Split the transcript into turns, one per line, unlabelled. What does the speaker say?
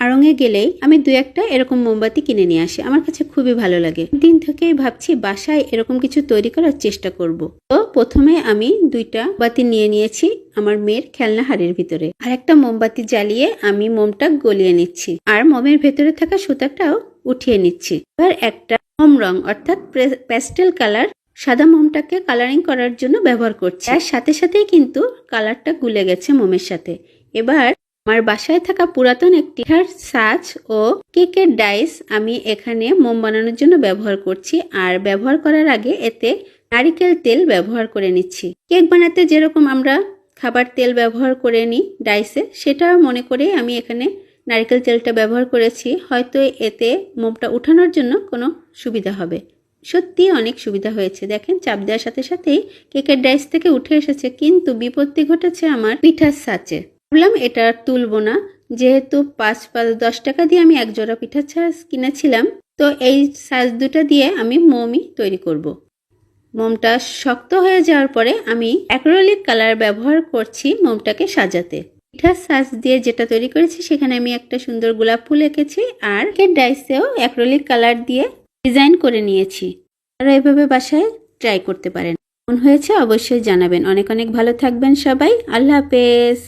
আড়ঙে গেলেই আমি দু একটা এরকম মোমবাতি কিনে নিয়ে আসি। আমার কাছে খুবই ভালো লাগে। দিন থেকেই ভাবছি বাসায় এরকম কিছু তৈরি করার চেষ্টা করব। তো প্রথমে আমি দুইটা বাতি নিয়ে নিয়েছি আমার মেয়ের খেলনা হাড়ির ভিতরে। আর একটা মোমবাতি জ্বালিয়ে আমি মোমটা গলিয়ে নিচ্ছি। আর মোমের ভেতরে থাকা সুতাটাও উঠিয়ে নিচ্ছি। এবার একটা মোম রং, অর্থাৎ প্যাস্টেল কালার, সাদা মোমটাকে কালারিং করার জন্য ব্যবহার করছি। আর সাথে সাথেই কিন্তু কালারটা গুলে গেছে মোমের সাথে। এবার আমার বাসায় থাকা পুরাতন একটি পিঠার সাজ ও কেকের ডাইস আমি এখানে মোম বানানোর জন্য ব্যবহার করছি। আর ব্যবহার করার আগে এতে নারিকেল তেল ব্যবহার করে নিচ্ছি। কেক বানাতে যেরকম আমরা খাবার তেল ব্যবহার করে নিই ডাইসে সেটা মনে করে আমি এখানে নারিকেল তেলটা ব্যবহার করেছি। হয়তো এতে মোমটা উঠানোর জন্য কোনো সুবিধা হবে। সত্যি অনেক সুবিধা হয়েছে। দেখেন, চাপ দেওয়ার সাথে সাথেই কেকের ডাইস থেকে উঠে এসেছে। কিন্তু বিপত্তি ঘটেছে আমার পিঠার সাচে ভাবলাম এটা আর তুলবো না। যেহেতু পাঁচ পাঁচ দশ টাকা দিয়ে আমি এক জোড়া পিঠার ছাঁচ কিনেছিলাম, তো এই সাজ দুটা দিয়ে আমি মোমই তৈরি করব। মোমটা শক্ত হয়ে যাওয়ার পরে আমি অ্যাক্রোলিক কালার ব্যবহার করছি মোমটাকে সাজাতে। পিঠার সাজ দিয়ে যেটা তৈরি করেছি, সেখানে আমি একটা সুন্দর গোলাপ ফুল এঁকেছি আর ডাইসেও অ্যাক্রোলিক কালার দিয়ে ডিজাইন করে নিয়েছি। আপনারা এভাবে বাসায় ট্রাই করতে পারেন। মন হয়েছে অবশ্যই জানাবেন। অনেক অনেক ভালো থাকবেন সবাই। আল্লাহ হাফেজ।